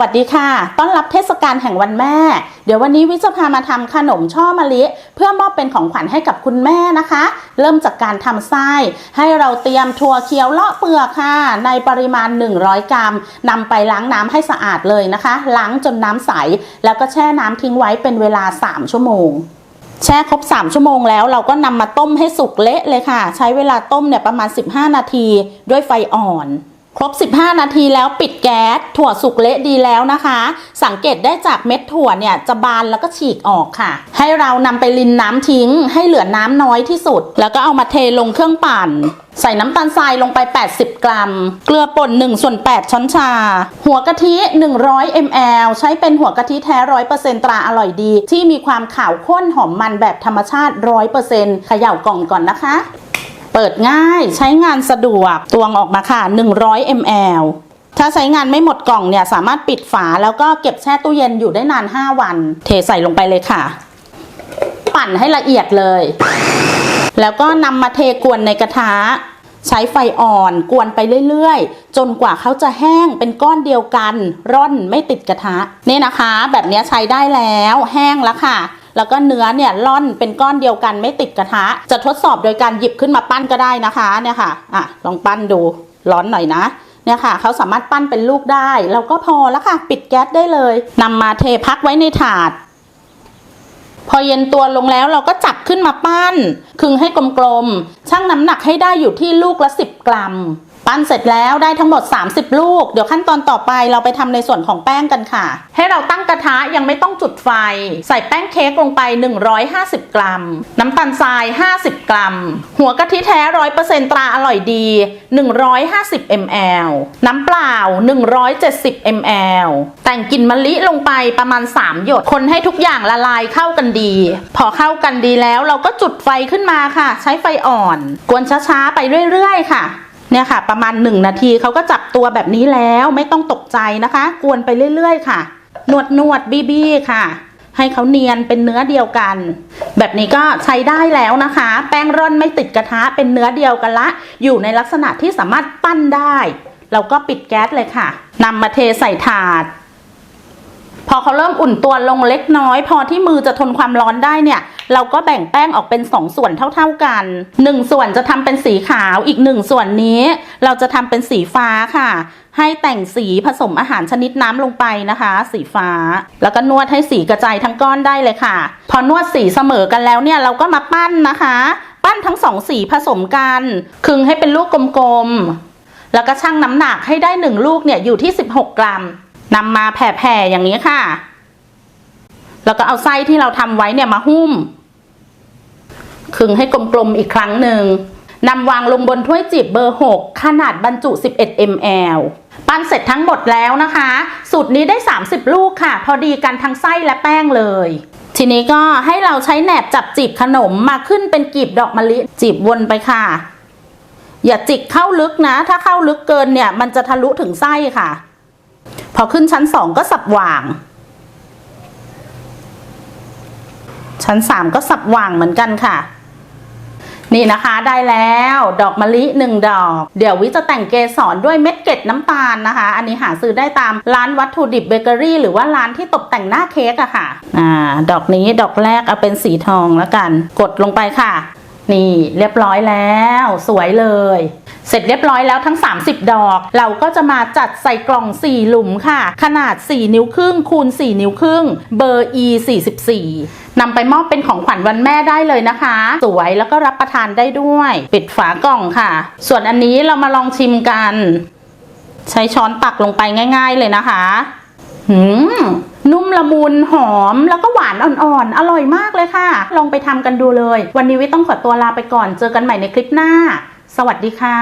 วัสดีค่ะ ต้อนรับเทศกาลแห่งวันแม่ เดี๋ยววันนี้วิจะพามาทำขนมช่อมะลิ เพื่อมอบเป็นของขวัญให้กับคุณแม่นะคะ เริ่มจากการทำไส้ ให้เราเตรียมถั่วเขียวเลาะเปลือกค่ะ ในปริมาณ 100 กรัมนำไปล้างน้ำให้สะอาดเลยนะคะ ล้างจนน้ำใส แล้วก็แช่น้ำทิ้งไว้เป็นเวลา 3 ชั่วโมงแช่ครบ 3 ชั่วโมงแล้วเราก็นำมาต้มให้สุกเละเลยค่ะ ใช้เวลาต้มเนี่ยประมาณ 15 นาทีด้วยไฟอ่อน ครบ 15 นาทีแล้วปิดแก๊ส ถั่วสุกเละดีแล้วนะคะ สังเกตได้จากเม็ดถั่วเนี่ยจะบานแล้วก็ฉีกออกค่ะ ให้เรานำไปรินน้ำทิ้ง ให้เหลือน้ำน้อยที่สุด แล้วก็เอามาเทลงเครื่องปั่น ใส่น้ำตาลทรายลงไป 80 กรัม เกลือป่น1ส่วน8 ช้อนชา หัวกะทิ 100 ml ใช้เป็นหัวกะทิแท้ 100%ตราอร่อยดี ที่มีความขาวข้นหอมมันแบบธรรมชาติ 100%เขย่ากล่องก่อนนะคะ เปิดง่ายใช้งานสะดวกตวงออกมาค่ะ 100 ml ถ้าใช้งานไม่หมดกล่องเนี่ยสามารถปิดฝาแล้วก็เก็บแช่ตู้เย็นอยู่ได้นาน 5 วัน เทใส่ลงไปเลยค่ะ ปั่นให้ละเอียดเลย แล้วก็นำมาเทกวนในกระทะ ใช้ไฟอ่อนกวนไปเรื่อยๆ จนกว่าเขาจะแห้งเป็นก้อนเดียวกัน ร่อนไม่ติดกระทะนี่นะคะ แบบนี้ใช้ได้แล้วแห้งแล้วค่ะ แล้วก็เนื้อเนี่ยร่อนเป็นก้อนเดียวกันไม่ติดกระทะ จะทดสอบโดยการหยิบขึ้นมาปั้นก็ได้นะคะเนี่ยค่ะอะลองปั้นดูร้อนหน่อยนะเนี่ยค่ะเขาสามารถปั้นเป็นลูกได้เราก็พอแล้วค่ะ ปิดแก๊สได้เลยนำมาเทพักไว้ในถาด พอเย็นตัวลงแล้วเราก็จับขึ้นมาปั้น คึงให้กลมๆชั่งน้ำหนักให้ได้อยู่ที่ลูกละ 10 กรัม ปั้นเสร็จแล้วได้ทั้งหมด 30 ลูก เดี๋ยวขั้นตอนต่อไปเราไปทำในส่วนของแป้งกันค่ะ ให้เราตั้งกระทะยังไม่ต้องจุดไฟ ใส่แป้งเค้กลงไป 150 กรัม น้ำตาลทราย 50 กรัม หัวกะทิแท้100%ตราอร่อยดี 150 ml น้ำเปล่า 170 ml แต่งกลิ่นมะลิลงไปประมาณ 3 หยด คนให้ทุกอย่างละลายเข้ากันดี พอเข้ากันดีแล้วเราก็จุดไฟขึ้นมาค่ะ ใช้ไฟอ่อน กวนช้าๆไปเรื่อยๆค่ะ เนี่ยค่ะ ประมาณ 1 นาทีเขาก็จับตัวแบบนี้แล้วไม่ต้องตกใจนะคะ กวนไปเรื่อยๆ ค่ะ นวดนวดบี้บี้ค่ะ ให้เขาเนียนเป็นเนื้อเดียวกัน แบบนี้ก็ใช้ได้แล้วนะคะ แป้งร่อนไม่ติดกระทะเป็นเนื้อเดียวกันละ อยู่ในลักษณะที่สามารถปั้นได้เราก็ปิดแก๊สเลยค่ะนำมาเทใส่ถาด พอเขาเริ่มอุ่นตัวลงเล็กน้อย พอที่มือจะทนความร้อนได้เนี่ย เราก็แบ่งแป้งออกเป็น 2 ส่วนเท่า ๆกัน 1 ส่วนจะทำเป็นสีขาวอีก 1 ส่วนนี้ เราจะทำเป็นสีฟ้าค่ะ ให้แต่งสีผสมอาหารชนิดน้ำลงไปนะคะ สีฟ้า แล้วก็นวดให้สีกระจายทั้งก้อนได้เลยค่ะ พอนวดสีเสมอกันแล้วเนี่ยเราก็มาปั้นนะคะ ปั้นทั้งสองสีผสมกันคึงให้เป็นลูกกลมๆแล้วก็ชั่งน้ำหนักให้ได้หนึ่งลูกเนี่ยอยู่ที่ 16 กรัมนำมาแผ่ๆอย่างนี้ค่ะ แล้วก็เอาไส้ที่เราทำไว้เนี่ยมาหุ้ม คึงให้กลมๆอีกครั้งหนึ่งนำวางลงบนถ้วยจีบเบอร์ 6 ขนาดบรรจุ 11 ml ปั้นเสร็จทั้งหมดแล้วนะคะ สูตรนี้ได้ 30 ลูกค่ะ พอดีกันทั้งไส้และแป้งเลย ทีนี้ก็ให้เราใช้แหนบจับจีบขนมมาขึ้นเป็นกีบดอกมะลิจีบวนไปค่ะ อย่าจิกเข้าลึกนะ ถ้าเข้าลึกเกินเนี่ย มันจะทะลุถึงไส้ค่ะ พอขึ้นชั้นสองก็สับหว่าง ชั้นสามก็สับหว่างเหมือนกันค่ะ นี่นะคะได้แล้วดอกมะลิหนึ่งดอก เดี๋ยววิจะแต่งเกสรด้วยเม็ดเกล็ดน้ำตาลนะคะ อันนี้หาซื้อได้ตามร้านวัตถุดิบเบเกอรี่หรือว่าร้านที่ตกแต่งหน้าเค้กอะค่ะอ่าดอกนี้ดอกแรกเอาเป็นสีทองแล้วกัน กดลงไปค่ะ นี่เรียบร้อยแล้วสวยเลย เสร็จเรียบร้อยแล้วทั้ง 30 ดอก เราก็จะมาจัดใส่กล่อง 4 หลุมค่ะ ขนาด 4 นิ้วครึ่งคูณ 4 นิ้วครึ่ง เบอร์ E 44นำไปมอบเป็นของขวัญวันแม่ได้เลยนะคะ สวยแล้วก็รับประทานได้ด้วย ปิดฝากล่องค่ะ ส่วนอันนี้เรามาลองชิมกัน ใช้ช้อนตักลงไปง่าย ๆ เลยนะคะหืมนุ่มละมุนหอมแล้วก็ อ่อนๆ อร่อยมากเลยค่ะ ลองไปทำกันดูเลย วันนี้วิต้องขอตัวลาไปก่อน เจอกันใหม่ในคลิปหน้า สวัสดีค่ะ